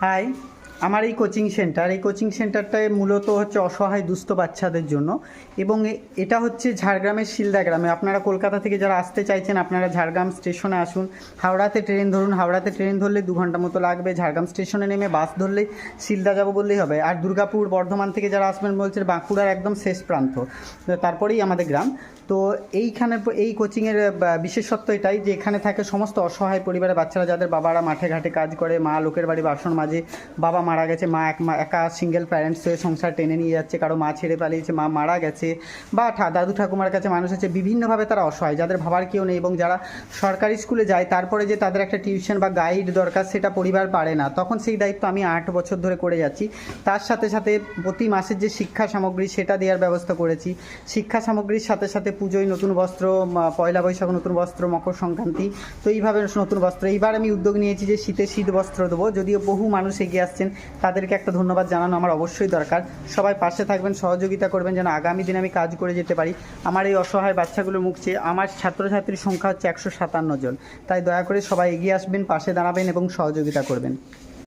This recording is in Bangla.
Hi. আমার এই কোচিং সেন্টার এই কোচিং সেন্টারটায় মূলত হচ্ছে অসহায় দুস্থ বাচ্চাদের জন্য এবং এটা হচ্ছে ঝাড়গ্রামের শিলদা গ্রামে। আপনারা কলকাতা থেকে যারা আসতে চাইছেন, আপনারা ঝাড়গ্রাম স্টেশনে আসুন। হাওড়াতে ট্রেন ধরুন, হাওড়াতে ট্রেন ধরলে দু ঘণ্টা মতো লাগবে। ঝাড়গ্রাম স্টেশনে নেমে বাস ধরলেই শিলদা যাব বললেই হবে। আর দুর্গাপুর, বর্ধমান থেকে যারা আসবেন বলছে বাঁকুড়ার একদম শেষ প্রান্ত। তারপরেই আমাদের গ্রাম। তো এইখানে এই কোচিংয়ের বিশেষত্ব এটাই যে এখানে থাকে সমস্ত অসহায় পরিবারের বাচ্চারা, যাদের বাবারা মাঠে ঘাটে কাজ করে, মা লোকের বাড়ি বাসন মাঝে বাবা মারা গেছে, মা এক একা সিঙ্গেল প্যারেন্টস হয়ে সংসার টেনে নিয়ে যাচ্ছে, কারও মা ছেড়ে পালিয়েছে, মা মারা গেছে, বা দাদু ঠাকুমার কাছে মানুষ আছে, বিভিন্নভাবে তারা অসহায়, যাদের ভাবার কেউ নেই, এবং যারা সরকারি স্কুলে যায়, তারপরে যে তাদের একটা টিউশন বা গাইড দরকার, সেটা পরিবার পারে না, তখন সেই দায়িত্ব আমি আট বছর ধরে করে যাচ্ছি। তার সাথে সাথে প্রতি মাসের যে শিক্ষা সামগ্রী, সেটা দেওয়ার ব্যবস্থা করেছি। শিক্ষা সামগ্রীর সাথে সাথে পুজোয় নতুন বস্ত্র পয়লা বৈশাখ, নতুন বস্ত্র, মকর সংক্রান্তি, তো এইভাবে নতুন বস্ত্র, এইবার আমি উদ্যোগ নিয়েছি যে শীতে শীত বস্ত্র দেবো, যদিও বহু মানুষ এগিয়ে আসছেন তাদেরকে একটা ধন্যবাদ জানানো আমার অবশ্যই দরকার। সবাই পাশে থাকবেন, সহযোগিতা করবেন, যেন আগামী দিনে আমি কাজ করে যেতে পারি। আমার এই অসহায় বাচ্চাগুলো মুখ চেয়ে আমার ছাত্রছাত্রীর সংখ্যা হচ্ছে একশো সাতান্ন জন। তাই দয়া করে সবাই এগিয়ে আসবেন, পাশে দাঁড়াবেন এবং সহযোগিতা করবেন।